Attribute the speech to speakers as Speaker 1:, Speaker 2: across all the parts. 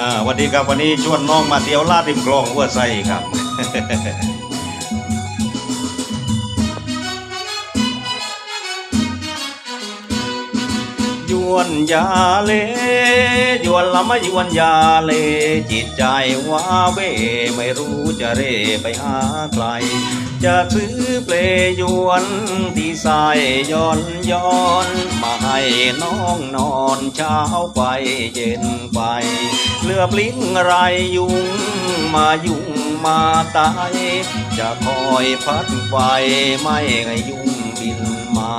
Speaker 1: อ่าวันดีครับวันนี้ชวนน้องมาเที่ยวลาดริมคลองหัวไซครับ ยวนยาเลยวนละม่ยวนยาเล จิตใจว้าเวไม่รู้จะเร่ไปหาใคร จะซื้อเปลยวนที่ใส่ย้อนย้อน มาให้น้องนอนเช้าไปเย็นไป เลือบลิ้นไรยุงมายุ่งมาตายจะคอยพัดไฟไม่ให้ยุงบินมา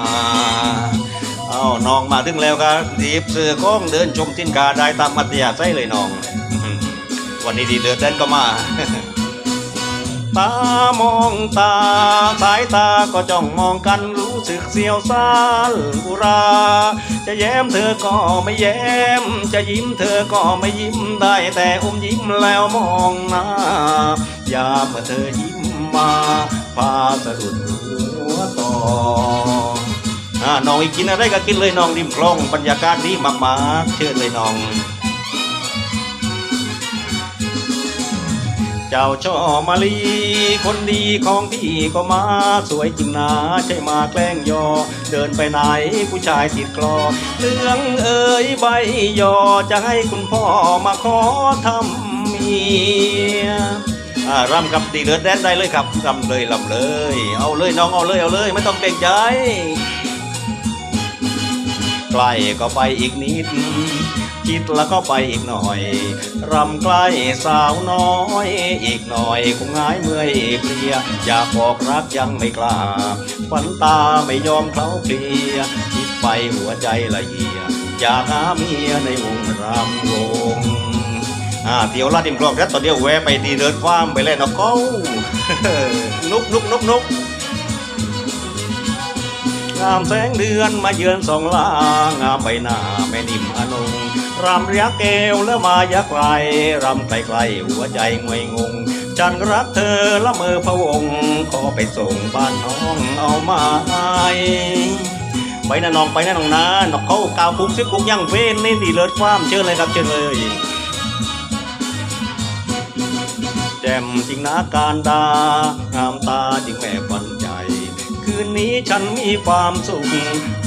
Speaker 1: น้องมาถึงแล้วครับดีบเสือโค้งเดินชมสินกาได้ตามมัธยาใช่เลยน้อง วันนี้ดีเดือดเดินก็มา ตามองตา สายตาก็จ้องมองกันรู้สึกเสียวซานบุรา จะแย้มเธอก็ไม่แย้ม จะยิ้มเธอก็ไม่ยิ้มได้แต่อมยิ้มแล้วมองหน้ายามเมื่อเธอยิ้มมาพาสะดุด น้องอีกกินอะไรก็กินเลยน้องริมคลองบรรยากาศดีมากๆเชิญเลยน้องเจ้าช่อมาลี คนดีของพี่ก็มา สวยจริงนะใช่มาแกล้งยอ เดินไปไหนผู้ชายติดกลอเหลืองเอ่ยใบยอจะให้คุณพ่อมาขอทำเมียรำกับตีเลือดแดนได้เลยครับรำเลยรำเลย เอาเลยน้องเอาเลยเอาเลย ไม่ต้องเกรงใจ ใกล้ก็ไปอีกนิด คิดแล้วก็ไปอีกหน่อย รำใกล้สาวน้อย อีกหน่อยคงหายเมื่อยเพลีย อยากบอกรักยังไม่กล้าฝันตาไม่ยอมเคล้าเคลีย คิดไปหัวใจละเอีย อยากหาเมียในวงรำวงอ่าเที่ยวลาดดิมกลองครับตอนเดียวแวะไปดีเดินฟ้ามไปเล่นนกเขานุกนุกนุกนุก งามแสงเดือนมาเยือนสองลางามใบหน้าแม่นิ่มอนงรำยักเกวแล้วมายักไกลรำไกลไกลหัวใจงวยงงฉันรักเธอละเมอพะวง ขอไปส่งบ้านน้องเอามาให้ไปนะน้องไปนะน้องนะนอกเขากาวคุกซิบคุกยังเว้นนี่ดีเลิศความเชิญเลยครับเชิญเลยแจ่มจริงนะการดางามตาจริงแม่ฝัน นนี้ฉันมีความสุข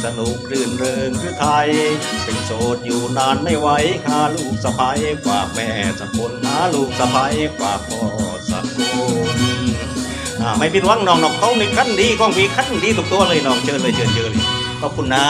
Speaker 1: สนุกรื่นเริงหรือไทย เป็นโสดอยู่นานไม่ไหวหาลูกสะพ้ายฝากแม่สักคนหาลูกสะพ้ายฝากพ่อสักคนไม่ผิดหวังน้องนอกเขาในขั้นดีของพีขั้นดีทุกตัวเลยน้องเชิญเลยเชิญเชิญเลยขอบคุณนะ